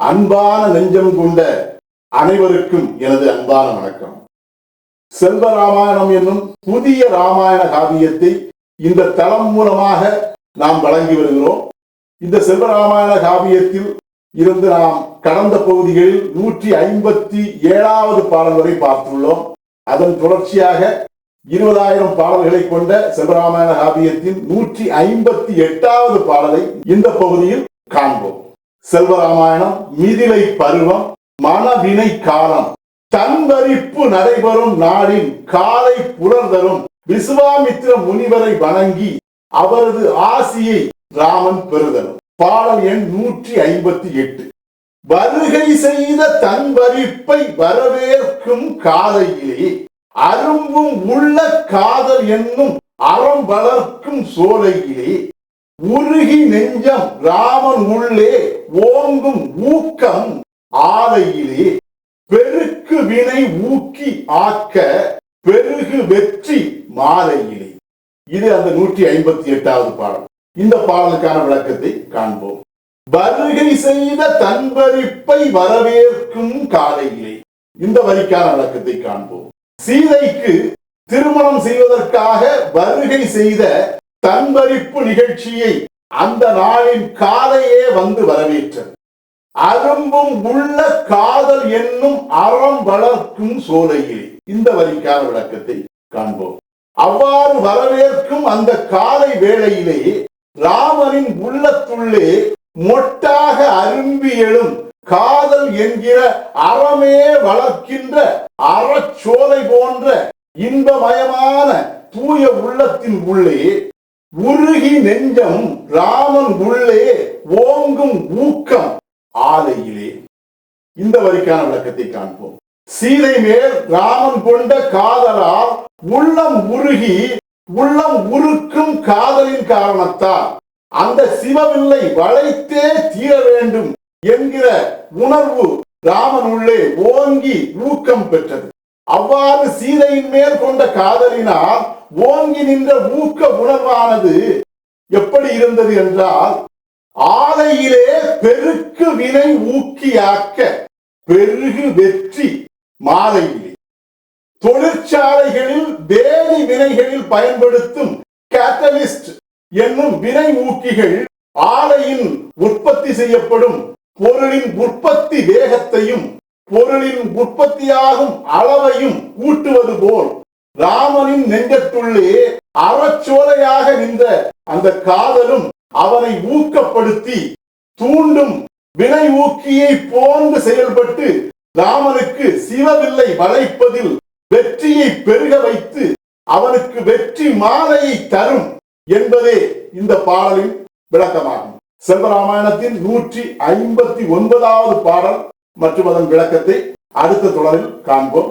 அன்பான நெஞ்சம் கொண்ட அனைவருக்கும் எனது அன்பான வணக்கம். செல்வ ராமாயணம் என்னும் புதிய ராமாயண காவியத்தை இந்த தளம் மூலமாக நாம் வழங்கி வருகிறோம். இந்த செல்வ ராமாயண காவியத்தில் இருந்து நாம் கடந்த பகுதிகளில் நூற்றி ஐம்பத்தி ஏழாவது பாடல் வரை பார்த்துள்ளோம். அதன் தொடர்ச்சியாக இருபதாயிரம் பாடல்களை கொண்ட செல்வராமாயண காவியத்தின் நூற்றி ஐம்பத்தி எட்டாவது பாடலை இந்த பகுதியில் காண்போம். செல்வராமாயணம் மிதிலை பருவம் மனவினை காலம். தன்வரிப்பு நடைபெறும் நாளின் காலை புலர்தரும் விசுவாமித்ர முனிவரை வணங்கி அவரது ஆசியை ராமன் பெறுதலும். பாடல் எண் நூற்றி ஐம்பத்தி எட்டு. வருகை செய்த தன்வரிப்பை வரவேற்கும் காலையிலே அரும்பும் உள்ள காதல் என்னும் அறம் வளர்க்கும் சோலையிலே உருகி நெஞ்சம் ராமன் உள்ளே ஓங்கும் ஊக்கம் ஆலையிலே. பெருக்கு வினை ஊக்கி ஆக்க பெருகு வெற்றி மாலையிலே. இது அந்த நூற்றி ஐம்பத்தி எட்டாவது பாடல். இந்த பாடலுக்கான விளக்கத்தை காண்போம். வருகை செய்த தன்பரிப்பை வரவேற்கும் காலையிலே. இந்த வரிக்கான விளக்கத்தை காண்போம். சீதைக்கு திருமணம் செய்வதற்காக வருகை செய்த தன்பரிப்பு நிகழ்ச்சியை அந்த நாளின் காலையே வந்து வரவேற்றது. அரும்பும் உள்ள காதல் என்னும் அறம் வளர்க்கும் சோலையிலே. இந்த வரிக்கான விளக்கத்தை காண்போம். அவ்வாறு வரவேற்கும் அந்த காலை வேளையிலே ராமனின் உள்ளத்துள்ளே மொட்டாக அரும்பி எழும் காதல் என்கிற அறமே வளர்க்கின்ற அறச்சோலை போன்ற இன்பமயமான தூய உள்ளத்தின் உள்ளே உருகி நெஞ்சம் ராமன் உள்ளே ஓங்கும் ஊக்கம் ஆலையிலே. இந்த வரிக்கான விளக்கத்தை காண்போம். சீதை மேல் ராமன் கொண்ட காதலால் உள்ளம் உருகி உள்ளம் உருக்கும் காதலின் காரணத்தால் அந்த சிவவில்லை வளைத்தே தீர வேண்டும் என்கிற உணர்வு ராமன் உள்ளே ஓங்கி ஊக்கம் பெற்றது. அவ்வாறு சீதையின் மேல் கொண்ட காதலினால் ஓங்கி நின்ற ஊக்க உணர்வானது எப்படி இருந்தது என்றால் ஆலையிலே பெருக்கு வினை ஊக்கியாக்க பெருகு வெற்றி மாலையிலே. தொழிற்சாலைகளில் வேதி வினைகளில் பயன்படுத்தும் கேட்டலிஸ்ட் என்னும் வினை ஊக்கிகள் ஆலையின் உற்பத்தி செய்யப்படும் பொருளின் உற்பத்தி வேகத்தையும் பொருளின் உற்பத்தியாகும் அளவையும் கூட்டுவது போல் ராமனின் நெஞ்சத்துள்ளே அறச்சோலையாக நின்ற அந்த காதலும் அவனை ஊக்கப்படுத்தி தூண்டும் வினை ஊக்கியை போன்று செயல்பட்டு ராமனுக்கு சிவவில்லை வளைப்பதில் வெற்றியை பெருக வைத்து அவனுக்கு வெற்றி மாலையை தரும் என்பதே இந்த பாடலின் விளக்கமாகும். செல்வராமாயணத்தின் நூற்றி ஐம்பத்தி ஒன்பதாவது பாடல் மற்றும் அதன் விளக்கத்தை அடுத்த தொடரில் காண்போம்.